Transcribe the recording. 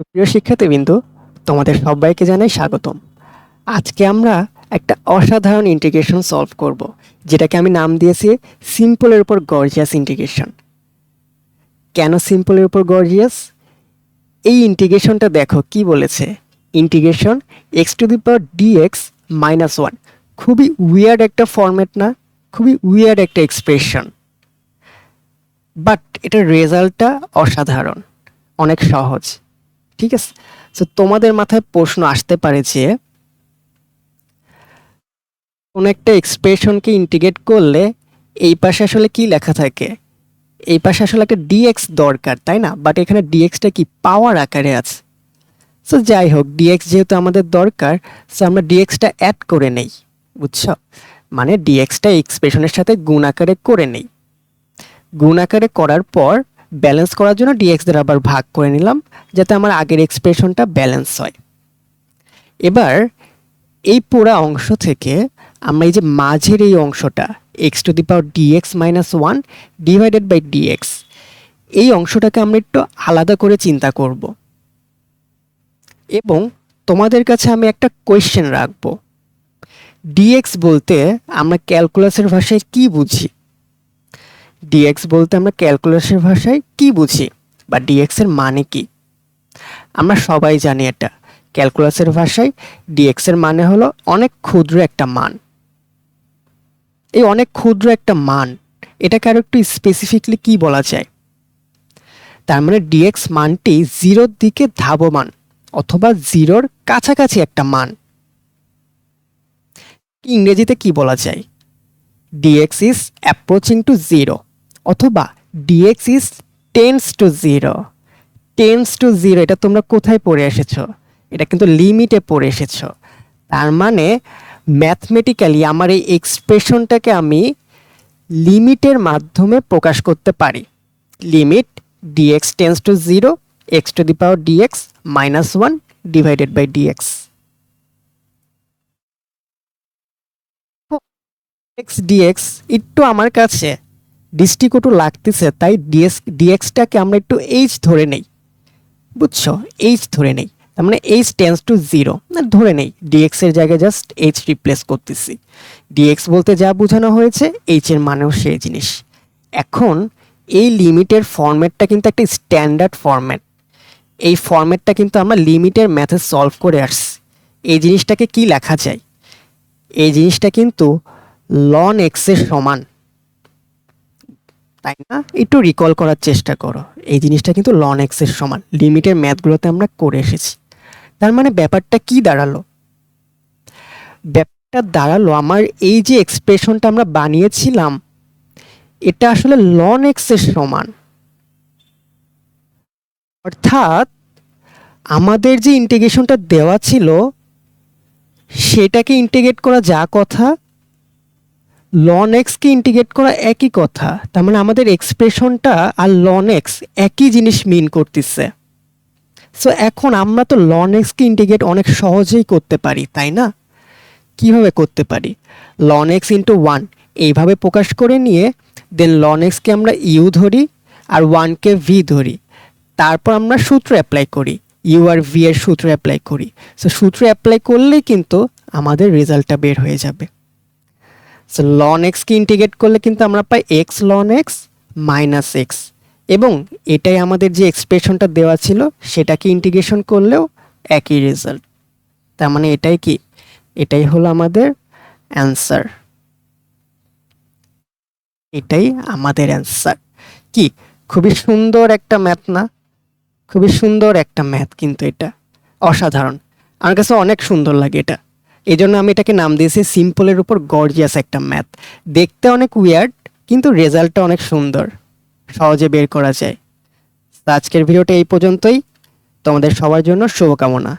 প্রিয় শিক্ষার্থীবৃন্দু, তোমাদের সবাইকে জানাই স্বাগতম। আজকে আমরা একটা অসাধারণ ইন্টিগ্রেশন সলভ করব, যেটাকে আমি নাম দিয়েছি সিম্পলের উপর গর্জিয়াস ইন্টিগ্রেশন কেন সিম্পলের উপর গর্জিয়াস এই ইন্টিগ্রেশনটা দেখো কি বলেছে। Integration x to the power dx minus one খুবই উইয়ার্ড একটা ফরম্যাট না? খুবই উইয়ার্ড একটা এক্সপ্রেশন বাট এটার রেজাল্টটা অসাধারণ, অনেক সহজ। ঠিক আছে? তো তোমাদের মাথায় প্রশ্ন আসতে পারে যে, কোনো একটা এক্সপ্রেশনকে ইন্টিগ্রেট করলে এই পাশে আসলে কি লেখা থাকে? এই পাশে আসলে একটা ডিএক্স দরকার, তাই না? বাট এখানে ডিএক্সটা কি পাওয়ার আকারে আছে? সো যাই হোক ডিএক্স যেহেতু আমাদের দরকার সো আমরা ডিএক্সটা অ্যাড করে নেই, বুঝছ? মানে ডিএক্সটা এক্সপ্রেশনের সাথে গুণ আকারে করে নেই। গুণ আকারে করার পর ব্যালেন্স করার জন্য ডিএক্স দ্বারা আবার ভাগ করে নিলাম, যাতে আমার আগের এক্সপ্রেশনটা ব্যালেন্স হয়। এবার, এই পুরা অংশ থেকে আমরা এই যে মাঝের এই অংশটা x to the power dx minus one divided by dx এই অংশটাকে আমরা একটু আলাদা করে চিন্তা করব। এবং তোমাদের কাছে আমি একটা কোয়েশ্চেন রাখব। ডিএক্স বলতে আমরা ক্যালকুলাসের ভাষায় কি বুঝি? ডিএক্স বলতে আমরা ক্যালকুলাসের ভাষায় কি বুঝি বা ডিএক্স এর মানে কি? আমরা সবাই জানি এটা। ক্যালকুলাসের ভাষায় ডিএক্স এর মানে হলো অনেক ক্ষুদ্র একটা মান। এই অনেক ক্ষুদ্র একটা মান, এটাকে আরও একটু স্পেসিফিকলি কি বলা যায়? তার মানে ডিএক্স মানটি জিরোর দিকে ধাবমান অথবা জিরোর কাছাকাছি একটা মান। ইংরেজিতে কি বলা যায়? Dx is approaching to zero অথবা dx is tends to zero tends to zero এটা তোমরা কোথায় পড়ে এসেছ? এটা কিন্তু লিমিটে পড়ে এসেছ। তার মানে ম্যাথমেটিক্যালি আমার এই এক্সপ্রেশনটাকে আমি লিমিটের মাধ্যমে প্রকাশ করতে পারি। Limit dx tends to zero x to the power dx minus one divided by dx x dx একটু আমার কাছে দৃষ্টিকটু লাগতেছে, তাই ডিএক্স ডিএক্সটাকে আমরা একটু এইচ ধরে নেই। বুঝছ? এইচ ধরে নেই। তার মানে এইচ টেন্স টু জিরো না, ধরে নেই। ডিএক্স এর জায়গায় জাস্ট এইচ রিপ্লেস করতেছি। ডিএক্স বলতে যা বোঝানো হয়েছে এইচ এর মানেও সেই জিনিস। এখন এই লিমিটের ফরম্যাটটা কিন্তু একটা স্ট্যান্ডার্ড ফরম্যাট। এই ফরম্যাটটা কিন্তু আমরা লিমিটের ম্যাথে সলভ করে আসছি। এই জিনিসটাকে কি লেখা যায়? এই জিনিসটা কিন্তু লন এক্সের সমান। তাই না? একটু রিকল করার চেষ্টা করো। এই জিনিসটা কিন্তু লন এক্সের সমান। লিমিটের ম্যাথগুলোতে আমরা করে এসেছি। তার মানে ব্যাপারটা কি দাঁড়াল? ব্যাপারটা দাঁড়াল আমার এই যে এক্সপ্রেশনটা আমরা বানিয়েছিলাম, এটা আসলে লন এক্সের সমান। অর্থাৎ আমাদের যে ইন্টিগ্রেশনটা দেওয়া ছিল, সেটাকে ইন্টিগ্রেট করা যা কথা লন এক্সকে ইন্টিগ্রেট করা একই কথা, তার মানে আমাদের এক্সপ্রেশনটা আর লন এক্স একই জিনিস মিন করতেছে। সো এখন আমরা তো লন এক্সকে ইন্টিগ্রেট অনেক সহজেই করতে পারি, তাই না? কীভাবে করতে পারি? লন এক্স ইন্টু ওয়ান এইভাবে প্রকাশ করে নিয়ে দেন লন এক্সকে আমরা ইউ ধরি আর ওয়ানকে ভি ধরি। তারপর আমরা সূত্র অ্যাপ্লাই করি ইউ আর ভি এর সূত্র অ্যাপ্লাই করি। সো সূত্র অ্যাপ্লাই করলেই কিন্তু আমাদের রেজাল্টটা বের হয়ে যাবে। লন এক্সকে ইন্টিগ্রেট করলে কিন্তু আমরা পাই x ln x minus x এবং এটাই আমাদের যে এক্সপ্রেশনটা দেওয়া ছিল, সেটাকে ইন্টিগ্রেশন করলেও একই রেজাল্ট তার মানে এটাই কি? এটাই হলো আমাদের অ্যান্সার এটাই আমাদের অ্যান্সার কি? খুবই সুন্দর একটা ম্যাথ না? খুবই সুন্দর একটা ম্যাথ কিন্তু এটা। অসাধারণ। আমার কাছে অনেক সুন্দর লাগে এটা। এই জন্য আমি এটাকে নাম দিয়েছি সিম্পলের উপর গর্জিয়াস একটা ম্যাথ। দেখতে অনেক উইয়ার্ড কিন্তু রেজাল্টটা অনেক সুন্দর। সহজে বের করা যায়। আজকের ভিডিওটা এই পর্যন্তই। তোমাদের সবার জন্য শুভকামনা।